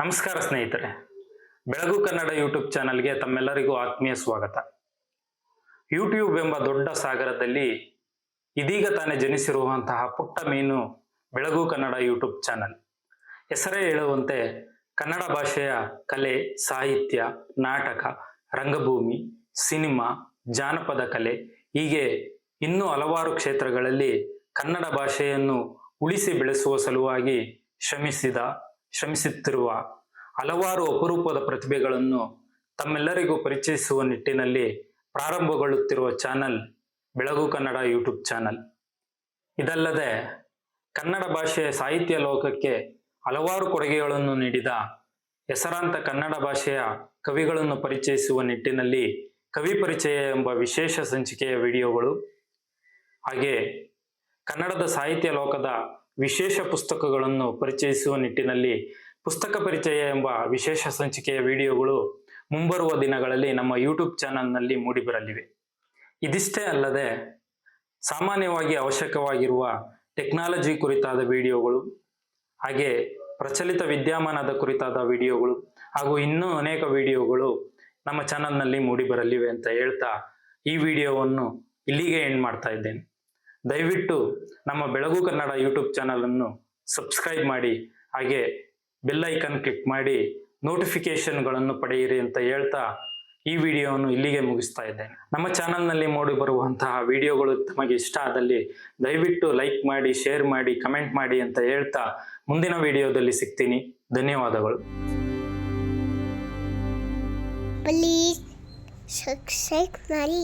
ನಮಸ್ಕಾರ ಸ್ನೇಹಿತರೆ. ಬೆಳಗು ಕನ್ನಡ ಯೂಟ್ಯೂಬ್ ಚಾನಲ್ಗೆ ತಮ್ಮೆಲ್ಲರಿಗೂ ಆತ್ಮೀಯ ಸ್ವಾಗತ. ಯೂಟ್ಯೂಬ್ ಎಂಬ ದೊಡ್ಡ ಸಾಗರದಲ್ಲಿ ಇದೀಗ ತಾನೇ ಜನಿಸಿರುವಂತಹ ಪುಟ್ಟ ಮೀನು ಬೆಳಗು ಕನ್ನಡ ಯೂಟ್ಯೂಬ್ ಚಾನಲ್. ಹೆಸರೇ ಹೇಳುವಂತೆ ಕನ್ನಡ ಭಾಷೆಯ ಕಲೆ, ಸಾಹಿತ್ಯ, ನಾಟಕ, ರಂಗಭೂಮಿ, ಸಿನಿಮಾ, ಜಾನಪದ ಕಲೆ ಹೀಗೆ ಇನ್ನೂ ಹಲವಾರು ಕ್ಷೇತ್ರಗಳಲ್ಲಿ ಕನ್ನಡ ಭಾಷೆಯನ್ನು ಉಳಿಸಿ ಬೆಳೆಸುವ ಸಲುವಾಗಿ ಶ್ರಮಿಸಿದ ಶ್ರಮಿಸುತ್ತಿರುವ ಹಲವಾರು ಅಪರೂಪದ ಪ್ರತಿಭೆಗಳನ್ನು ತಮ್ಮೆಲ್ಲರಿಗೂ ಪರಿಚಯಿಸುವ ನಿಟ್ಟಿನಲ್ಲಿ ಪ್ರಾರಂಭಗೊಳ್ಳುತ್ತಿರುವ ಚಾನಲ್ ಬೆಳಗು ಕನ್ನಡ ಯೂಟ್ಯೂಬ್ ಚಾನಲ್. ಇದಲ್ಲದೆ ಕನ್ನಡ ಭಾಷೆಯ ಸಾಹಿತ್ಯ ಲೋಕಕ್ಕೆ ಹಲವಾರು ಕೊಡುಗೆಗಳನ್ನು ನೀಡಿದ ಹೆಸರಾಂತ ಕನ್ನಡ ಭಾಷೆಯ ಕವಿಗಳನ್ನು ಪರಿಚಯಿಸುವ ನಿಟ್ಟಿನಲ್ಲಿ ಕವಿ ಪರಿಚಯ ಎಂಬ ವಿಶೇಷ ಸಂಚಿಕೆಯ ವಿಡಿಯೋಗಳು ಹಾಗೆ ಕನ್ನಡದ ಸಾಹಿತ್ಯ ಲೋಕದ ವಿಶೇಷ ಪುಸ್ತಕಗಳನ್ನು ಪರಿಚಯಿಸುವ ನಿಟ್ಟಿನಲ್ಲಿ ಪುಸ್ತಕ ಪರಿಚಯ ಎಂಬ ವಿಶೇಷ ಸಂಚಿಕೆಯ ವಿಡಿಯೋಗಳು ಮುಂಬರುವ ದಿನಗಳಲ್ಲಿ ನಮ್ಮ ಯೂಟ್ಯೂಬ್ ಚಾನಲ್ನಲ್ಲಿ ಮೂಡಿಬರಲಿವೆ. ಇದಿಷ್ಟೇ ಅಲ್ಲದೆ, ಸಾಮಾನ್ಯವಾಗಿ ಅವಶ್ಯಕವಾಗಿರುವ ಟೆಕ್ನಾಲಜಿ ಕುರಿತಾದ ವಿಡಿಯೋಗಳು ಹಾಗೆ ಪ್ರಚಲಿತ ವಿದ್ಯಮಾನದ ಕುರಿತಾದ ವಿಡಿಯೋಗಳು ಹಾಗೂ ಇನ್ನೂ ಅನೇಕ ವಿಡಿಯೋಗಳು ನಮ್ಮ ಚಾನಲ್ನಲ್ಲಿ ಮೂಡಿಬರಲಿವೆ ಅಂತ ಹೇಳ್ತಾ ಈ ವಿಡಿಯೋವನ್ನು ಇಲ್ಲಿಗೆ ಎಂಡ್ ಮಾಡ್ತಾ ಇದ್ದೇನೆ. ದಯವಿಟ್ಟು ನಮ್ಮ ಬೆಳಗು ಕನ್ನಡ ಯೂಟ್ಯೂಬ್ ಚಾನಲ್ ಅನ್ನು ಸಬ್ಸ್ಕ್ರೈಬ್ ಮಾಡಿ, ಹಾಗೆ ಬೆಲ್ ಐಕನ್ ಕ್ಲಿಕ್ ಮಾಡಿ ನೋಟಿಫಿಕೇಶನ್ಗಳನ್ನು ಪಡೆಯಿರಿ ಅಂತ ಹೇಳ್ತಾ ಈ ವಿಡಿಯೋವನ್ನು ಇಲ್ಲಿಗೆ ಮುಗಿಸ್ತಾ ಇದ್ದೇನೆ. ನಮ್ಮ ಚಾನಲ್ನಲ್ಲಿ ಮೂಡಿ ಬರುವಂತಹ ವಿಡಿಯೋಗಳು ತಮಗೆ ಇಷ್ಟ ಆದಲ್ಲಿ ದಯವಿಟ್ಟು ಲೈಕ್ ಮಾಡಿ ಶೇರ್ ಮಾಡಿ ಕಮೆಂಟ್ ಮಾಡಿ ಅಂತ ಹೇಳ್ತಾ ಮುಂದಿನ ವಿಡಿಯೋದಲ್ಲಿ ಸಿಗ್ತೀನಿ. ಧನ್ಯವಾದಗಳು. ಪ್ಲೀಸ್ ಸಬ್ಸ್ಕ್ರೈಬ್ ಮಾಡಿ.